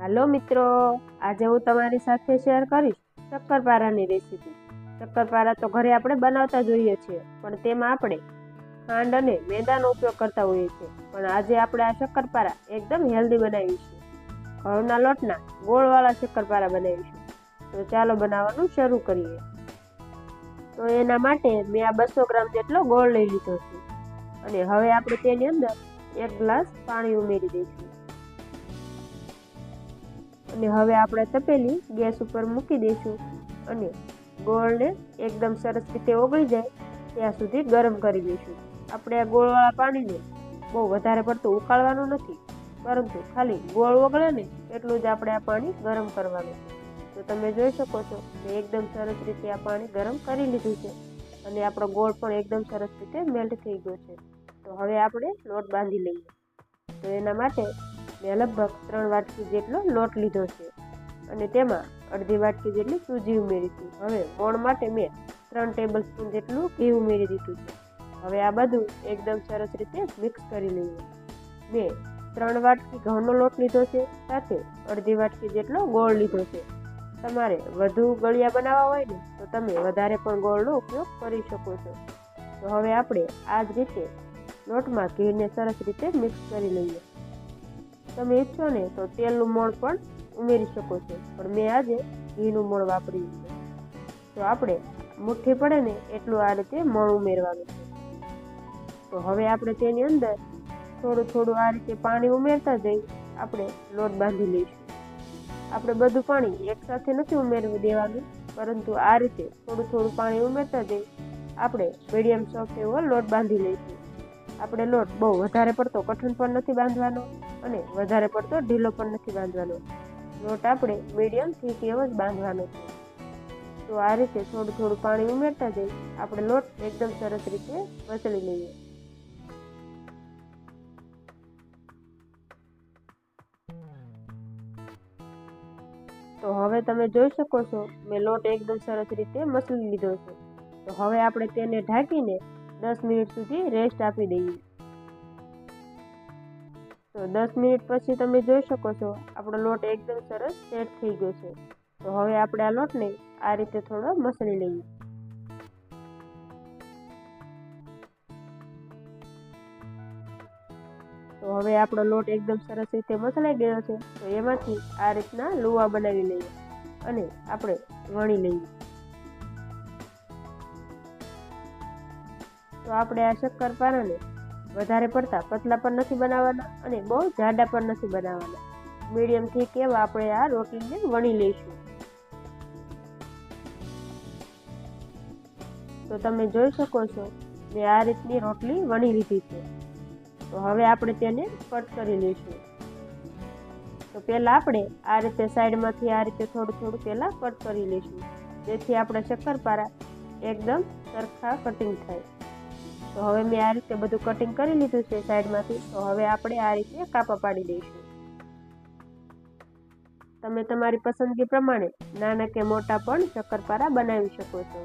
હાલો મિત્રો, આજે હું તમારી સાથે શેર કરીશ શક્કરપારાની રેસીપી શક્કરપારા તો ઘરે આપણે બનાવતા જોઈએ છીએ, પણ તેમાં આપણે ખાંડ અને મેદાનો ઉપયોગ કરતા હોઈએ છીએ. પણ આજે આપણે આ શક્કરપારા એકદમ હેલ્ધી બનાવીશું. ઘઉંના લોટના ગોળવાળા શક્કરપારા બનાવીશું. તો ચાલો બનાવવાનું શરૂ કરીએ. તો એના માટે મેં આ બસો ગ્રામ જેટલો ગોળ લઈ લીધો છે. અને હવે આપણે તેની અંદર એક ગ્લાસ પાણી ઉમેરી દઈશું. અને હવે આપણે તપેલી ગેસ ઉપર મૂકી દઈશું અને ગોળને એકદમ સરસ રીતે ઓગળી જાય ત્યાં સુધી ગરમ કરી દઈશું. આપણે આ ગોળવાળા પાણીને બહુ વધારે પડતું ઉકાળવાનું નથી, પરંતુ ખાલી ગોળ ઓગળે ને એટલું જ આપણે આ પાણી ગરમ કરવાનું તો તમે જોઈ શકો છો કે એકદમ સરસ રીતે આ પાણી ગરમ કરી લીધું છે અને આપણો ગોળ પણ એકદમ સરસ રીતે મેલ્ટ થઈ ગયો છે. તો હવે આપણે લોટ બાંધી લઈએ. તો એના માટે મેં લગભગ ત્રણ વાટકી જેટલો લોટ લીધો છે. અને તેમાં અડધી વાટકી જેટલી સૂજી ઉમેરી હતી. હવે મોણ માટે મેં ત્રણ ટેબલ સ્પૂન જેટલું ઘી ઉમેરી દીધું છે. હવે આ બધું એકદમ સરસ રીતે મિક્સ કરી લઈએ. મેં ત્રણ વાટકી ઘઉંનો લોટ લીધો છે, સાથે અડધી વાટકી જેટલો ગોળ લીધો છે. તમારે વધુ ગળિયા બનાવવા હોય ને, તો તમે વધારે પણ ગોળનો ઉપયોગ કરી શકો છો. તો હવે આપણે આ જ રીતે લોટમાં ઘીને સરસ રીતે મિક્સ કરી લઈએ. તમે ઈચ્છો ને તો તેલનું મોણ પણ ઉમેરી શકો છો. પણ મેં આજે ઘીનું મોણ વાપર્યું છે. તો આપણે મુઠ્ઠી પડે ને એટલું આ રીતે મોણ ઉમેરવાનું છે. તો હવે આપણે તેની અંદર થોડું થોડું આ રીતે પાણી ઉમેરતા જઈ આપણે લોટ બાંધી લઈશું. આપણે બધું પાણી એકસાથે નથી ઉમેરવું દેવાનું, પરંતુ આ રીતે થોડું થોડું પાણી ઉમેરતા જઈ આપણે મીડિયમ સોફ્ટ એવો લોટ બાંધી લઈશું. આપણે લોટ બહુ વધારે પડતો કઠણ પણ નથી બાંધવાનો. અને વધારે પડતો ઢીલો પણ નથી બાંધવાનો. લોટ આપણે મીડિયમ થીક એવો જ બાંધવાનો છે. તો આ રીતે થોડું થોડું પાણી ઉમેરતા જઈ આપણે લોટ એકદમ સરસ રીતે મસળી લઈએ. તો હવે તમે જોઈ શકો છો, મેં લોટ એકદમ સરસ રીતે મસળી લીધો છે. તો હવે આપણે તેને ઢાંકીને દસ મિનિટ સુધી રેસ્ટ આપી દઈએ. તો દસ મિનિટ પછી તમે જોઈ શકો છો, આપણો લોટ એકદમ સરસ સેટ થઈ ગયો છે. તો હવે આપણે આ લોટને આ રીતે થોડો મસળી લઈએ. તો હવે આપણો લોટ એકદમ સરસ રીતે મસળાઈ ગયો છે, તો એમાંથી આ રીતના લુવા બનાવી લઈએ અને આપણે વણી લઈએ. તો આપણે આ શક્કરપારાને વધારે પડતા પતલા પણ નથી બનાવવાના અને બહુ જાડા પણ નથી બનાવવાના. મીડિયમથી કેવા આપણે આ રોટલીને વણી લઈશું. તો તમે જોઈ શકો છો મેં આ રીતની રોટલી વણી લીધી છે. તો હવે આપણે તેને કટ કરી લઈશું. તો પહેલાં આપણે આ રીતે સાઈડમાંથી આ રીતે થોડું થોડું પહેલાં કટ કરી લઈશું. જેથી આપણે શક્કરપારા એકદમ સરખા કટિંગ થાય. તો હવે મેં આ રીતે બધું કટિંગ કરી લીધું છે સાઈડમાંથી. તો હવે આપણે આ રીતે કાપા પાડી દઈશું. તમે તમારી પસંદગી પ્રમાણે નાના કે મોટા પણ શક્કરપારા બનાવી શકો છો.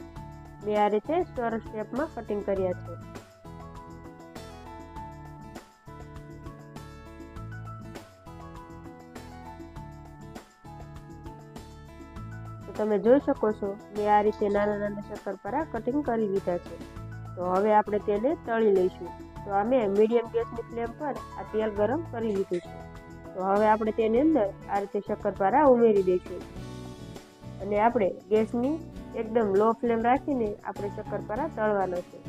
મેં આ રીતે સ્ટોર શેપમાં કટિંગ કર્યા છે. તો તમે જોઈ શકો છો, મેં આ રીતે નાના નાના શક્કરપારા કટિંગ કરી લીધા છે. તો હવે આપણે તેને તળી લઈશું. તો અમે મીડિયમ ગેસની ફ્લેમ પર આ તેલ ગરમ કરી લીધું છે. તો હવે આપણે તેની અંદર આ રીતે શક્કરપારા ઉમેરી દઈશું. અને આપણે ગેસની એકદમ લો ફ્લેમ રાખીને આપણે શક્કરપારા તળવાના છે.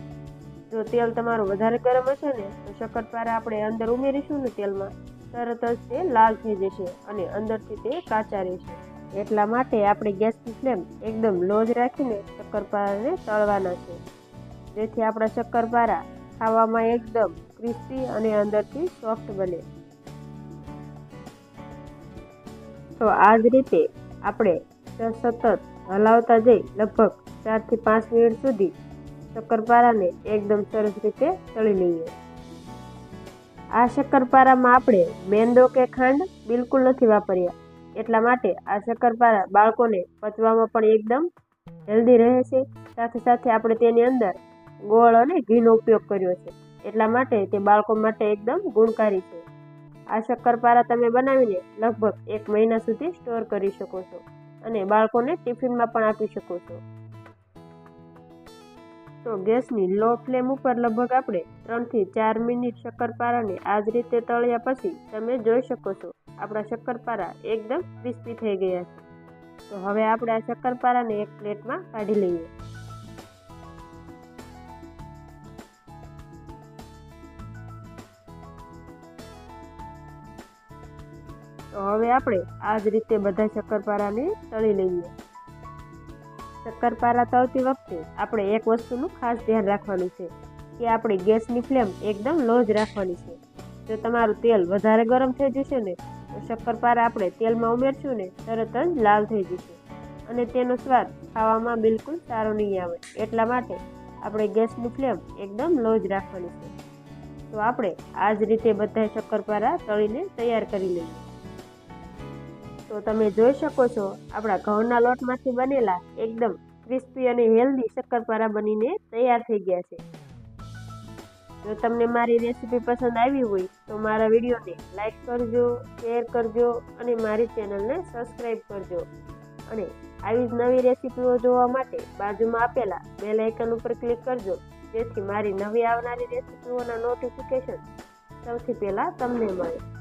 જો તેલ તમારું વધારે ગરમ હશે ને, તો શક્કરપારા આપણે અંદર ઉમેરીશું ને તેલમાં. તરત જ તે લાલ થઈ જશે અને અંદરથી તે કાચા રહેશે. એટલા માટે આપણે ગેસની ફ્લેમ એકદમ લો જ રાખીને શક્કરપારાને તળવાના છે. જેથી આપણા શક્કરપારા ખાવામાં એકદમ ક્રિસ્પી અને અંદરથી સોફ્ટ બને. તો આ જ રીતે આપણે સતત હલાવતા જઈ લગભગ ચારથી પાંચ મિનિટ સુધી શક્કરપારાને એકદમ સરસ રીતે તળી લઈએ. આ શક્કરપારામાં આપણે મેંદો કે ખાંડ બિલકુલ નથી વાપર્યા. એટલા માટે આ શક્કરપારા બાળકોને પચવામાં પણ એકદમ હેલ્ધી રહે છે. સાથે સાથે આપણે તેની અંદર ગોળ અને ઘીનો ઉપયોગ કર્યો છે. એટલા માટે તે બાળકો માટે એકદમ ગુણકારી છે. આ શક્કરપારા તમે બનાવીને લગભગ એક મહિના સુધી સ્ટોર કરી શકો છો અને બાળકોને ટિફિનમાં પણ આપી શકો છો. તો ગેસની લો ફ્લેમ ઉપર લગભગ આપણે ત્રણથી ચાર મિનિટ શક્કરપારાને આ જ રીતે તળ્યા પછી તમે જોઈ શકો છો, આપણા શક્કરપારા એકદમ ક્રિસ્પી થઈ ગયા છે. તો હવે આપણે આ શક્કરપારાને એક પ્લેટમાં કાઢી લઈએ. હવે આપણે આ જ રીતે બધા શક્કરપારાને તળી લઈએ. શક્કરપારા તળતી વખતે આપણે એક વસ્તુનું ખાસ ધ્યાન રાખવાનું છે કે આપણી ગેસની ફ્લેમ એકદમ લો જ રાખવાની છે. જો તમારું તેલ વધારે ગરમ થઈ જશે ને, તો શક્કરપારા આપણે તેલમાં ઉમેરશું ને, તરત જ લાલ થઈ જશે. અને તેનો સ્વાદ ખાવામાં બિલકુલ સારો નહીં આવે, એટલા માટે આપણે ગેસની ફ્લેમ એકદમ લો જ રાખવાની છે. તો આપણે આ જ રીતે બધા શક્કરપારા તળીને તૈયાર કરી લઈએ. તો તમે જોઈ શકો છો, આપણા ઘઉંના લોટમાંથી બનેલા એકદમ ક્રિસ્પી અને હેલ્ધી શક્કરપારા બનીને તૈયાર થઈ ગયા છે. જો તમને મારી રેસીપી પસંદ આવી હોય, તો મારા વિડીયોને લાઈક કરજો શેર કરજો અને મારી ચેનલને સબસ્ક્રાઈબ કરજો. અને આવી જ નવી રેસીપીઓ જોવા માટે બાજુમાં આપેલા બેલ આઇકન ઉપર ક્લિક કરજો, જેથી મારી નવી આવનારી રેસીપીઓના નોટિફિકેશન સૌથી પહેલાં તમને મળે.